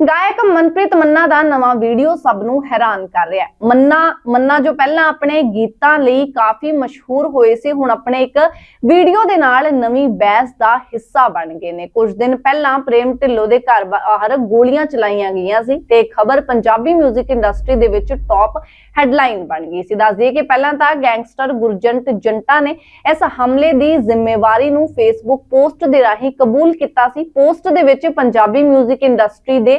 ਗਾਇਕ ਮਨਪ੍ਰੀਤ ਮੰਨਾ ਦਾ ਨਵਾਂ ਵੀਡੀਓ ਸਭ ਨੂੰ ਹੈਰਾਨ ਕਰ ਰਿਹਾ ਹੈ ਮੰਨਾ ਮੰਨਾ ਜੋ ਪਹਿਲਾਂ ਆਪਣੇ ਗੀਤਾਂ ਲਈ ਕਾਫੀ ਮਸ਼ਹੂਰ ਹੋਏ ਸੀ ਹੁਣ ਆਪਣੇ ਇੱਕ ਵੀਡੀਓ ਦੇ ਨਾਲ ਨਵੀਂ ਬਹਿਸ ਦਾ ਹਿੱਸਾ ਬਣ ਗਏ ਨੇ ਕੁਝ ਦਿਨ ਪਹਿਲਾਂ ਪ੍ਰੇਮ ਢਿੱਲੋਂ ਦੇ ਘਰ ਬਾਹਰ ਗੋਲੀਆਂ ਚਲਾਈਆਂ ਗਈਆਂ ਸੀ ਤੇ ਖਬਰ ਪੰਜਾਬੀ 뮤직 ਇੰਡਸਟਰੀ ਦੇ ਵਿੱਚ ਟੌਪ ਹੈਡਲਾਈਨ ਬਣ ਗਈ ਸੀ ਦੱਸ ਦਈਏ ਕਿ ਪਹਿਲਾਂ ਤਾਂ ਗੈਂਗਸਟਰ ਗੁਰਜੰਟ ਜੰਟਾ ਨੇ ਇਸ ਹਮਲੇ ਦੀ ਜ਼ਿੰਮੇਵਾਰੀ ਨੂੰ ਫੇਸਬੁੱਕ ਪੋਸਟ ਦੇ ਰਾਹੀਂ ਕਬੂਲ ਕੀਤਾ ਸੀ ਪੋਸਟ ਦੇ ਵਿੱਚ ਪੰਜਾਬੀ 뮤직 ਇੰਡਸਟਰੀ ਦੇ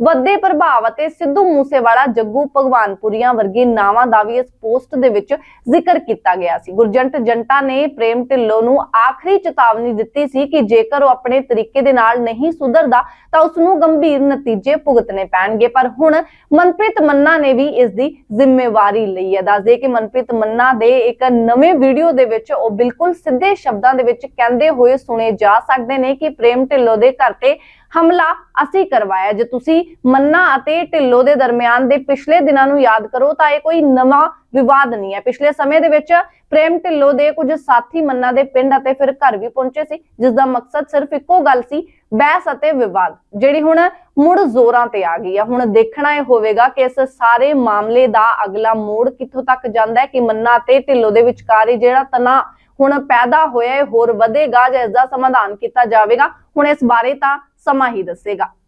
ਵੱਡੇ ਪ੍ਰਭਾਵ ਅਤੇ ਸਿੱਧੂ ਮੂਸੇਵਾਲਾ ਜੱਗੂ ਭਗਵਾਨਪੁਰੀਆਂ ਵਰਗੇ ਨਾਵਾਂ ਦਾ ਵੀ ਇਸ ਪੋਸਟ ਦੇ ਵਿੱਚ ਜ਼ਿਕਰ ਕੀਤਾ ਗਿਆ ਸੀ। ਗੁਰਜੰਟ ਜੰਟਾ ਨੇ ਪ੍ਰੇਮ ਢਿੱਲੋਂ ਨੂੰ ਆਖਰੀ ਚੇਤਾਵਨੀ ਦਿੱਤੀ ਸੀ ਕਿ ਜੇਕਰ ਉਹ ਆਪਣੇ ਤਰੀਕੇ ਦੇ ਨਾਲ ਨਹੀਂ ਸੁਧਰਦਾ ਤਾਂ ਉਸ ਨੂੰ ਗੰਭੀਰ ਨਤੀਜੇ ਭੁਗਤਣੇ ਪੈਣਗੇ। ਪਰ ਹੁਣ ਮਨਪ੍ਰੀਤ ਮੰਨਾ ਨੇ ਵੀ ਇਸ ਦੀ ਜ਼ਿੰਮੇਵਾਰੀ ਲਈ ਹੈ। ਦੱਸਦੇ ਕਿ ਮਨਪ੍ਰੀਤ ਮੰਨਾ ਦੇ ਇੱਕ ਨਵੇਂ ਵੀਡੀਓ ਦੇ ਵਿੱਚ ਉਹ ਬਿਲਕੁਲ ਸਿੱਧੇ ਸ਼ਬਦਾਂ ਦੇ ਵਿੱਚ ਕਹਿੰਦੇ ਹੋਏ ਸੁਣੇ ਜਾ ਸਕਦੇ ਨੇ ਕਿ ਪ੍ਰੇਮ ਢਿੱਲੋਂ ਦੇ ਘਰ ਤੇ ਹਮਲਾ ਅਸੀਂ ਕਰਵਾਇਆ। ਜੇ ਤੁਸੀਂ ਮੰਨਾ ਅਤੇ ਢਿੱਲੋਂ ਦੇ ਦਰਮਿਆਨ ਦੇ ਪਿਛਲੇ ਦਿਨਾਂ ਨੂੰ ਯਾਦ ਕਰੋ ਤਾਂ ਇਹ ਕੋਈ ਨਵਾਂ ਵਿਵਾਦ ਨਹੀਂ ਹੈ। ਪਿਛਲੇ ਸਮੇਂ ਦੇ ਵਿੱਚ ਪ੍ਰੇਮ ਢਿੱਲੋਂ ਦੇ ਕੁਝ ਸਾਥੀ ਮੰਨਾ ਦੇ ਪਿੰਡ ਅਤੇ ਫਿਰ ਘਰ ਵੀ ਪਹੁੰਚੇ ਸੀ ਜਿਸ ਦਾ ਮਕਸਦ ਸਿਰਫ ਇੱਕੋ ਗੱਲ ਸੀ, ਬਹਿਸ ਅਤੇ ਵਿਵਾਦ, ਜਿਹੜੀ ਹੁਣ ਮੁੜ ਜ਼ੋਰਾਂ ਤੇ ਆ ਗਈ ਹੈ ਹੁਣ ਦੇਖਣਾ ਇਹ ਹੋਵੇਗਾ ਕਿ ਇਸ ਸਾਰੇ ਮਾਮਲੇ ਦਾ ਅਗਲਾ ਮੋੜ ਕਿੱਥੋਂ ਤੱਕ ਜਾਂਦਾ ਹੈ ਕਿ ਮੰਨਾ ਅਤੇ ਢਿੱਲੋਂ ਦੇ ਵਿਚਕਾਰ ਜਿਹੜਾ ਤਣਾਅ ਹੁਣ ਪੈਦਾ ਹੋਇਆ ਹੈ ਹੋਰ ਵਧੇਗਾ ਜਾਂ ਇਸ ਦਾ ਸਮਾਧਾਨ ਕੀਤਾ ਜਾਵੇਗਾ। ਹੁਣ ਇਸ ਬਾਰੇ ਤਾਂ ਸਮਾਂ ਹੀ ਦੱਸੇਗਾ।